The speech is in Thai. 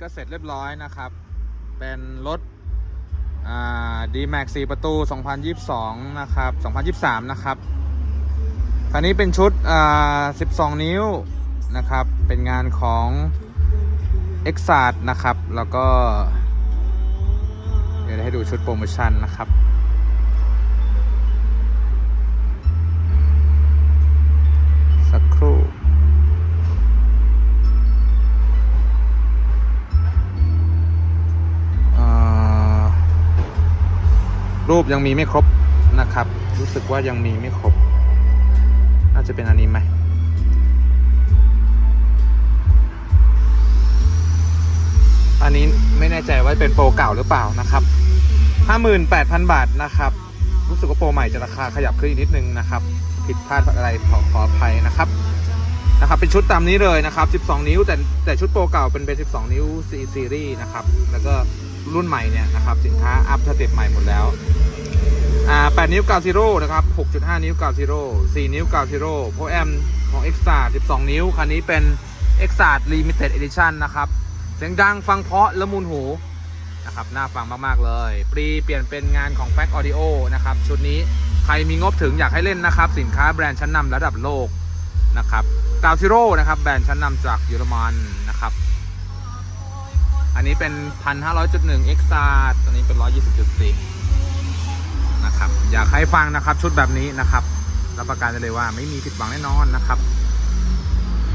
ก็เสร็จเรียบร้อยนะครับ เป็นรถอ่า D-Max 4ประตู 2022 นะครับ 2023 นะครับ คันนี้เป็นชุดอ่า12 นิ้วนะครับ เป็นงานของ e x a ซนะครับ แล้วก็ เดี๋ยวให้ดูชุดโปรโมชั่นนะครับ รูปยังมีไม่ครบนะครับ รู้สึกว่ายังมีไม่ครบ น่าจะเป็นอันนี้ไหมอันนี้ไม่แน่ใจว่าเป็นโปรเก่าหรือเปล่านะครับ 58,000 บาทนะครับ รู้สึกว่าโปรใหม่จะราคาขยับขึ้นอีกนิดนึงนะครับ ผิดพลาดอะไรขอขออภัยนะครับนะครับเป็นชุดตามนี้เลยนะครับ 12 นิ้ว แต่แต่ชุดโปรเก่าเป็นเป็น 12 นิ้ว C ซีรีส์นะครับ แล้วก็ รุ่นใหม่เนี่ยนะครับสินค้าอัพสเต็ปใหม่หมดแล้วอ่า8นิ้ว9 0นะครับ6.5นิ้ว9 0 4นิ้ว9 0โปรแอมของ x s t a r 12นิ้ว คันนี้เป็น x s t a r Limited Edition นะครับ เสียงดังฟังเพาะละมุนหูนะครับน่าฟังมาก ๆ เลย ปรีเปลี่ยนเป็นงานของ f a c Audio นะครับ ชุดนี้ใครมีงบถึงอยากให้เล่นนะครับ สินค้าแบรนด์ชั้นนำระดับโลกนะครับกาซิโร่นะครับ แบรนด์ชั้นนำจากเยอรมันนะครับ อันนี้เป็น1,500.1 x s t a r ตัวนี้เป็น120.4นะครับ อยากให้ฟังนะครับชุดแบบนี้นะครับ รับประกันได้เลยว่าไม่มีผิดหวังแน่นอนนะครับ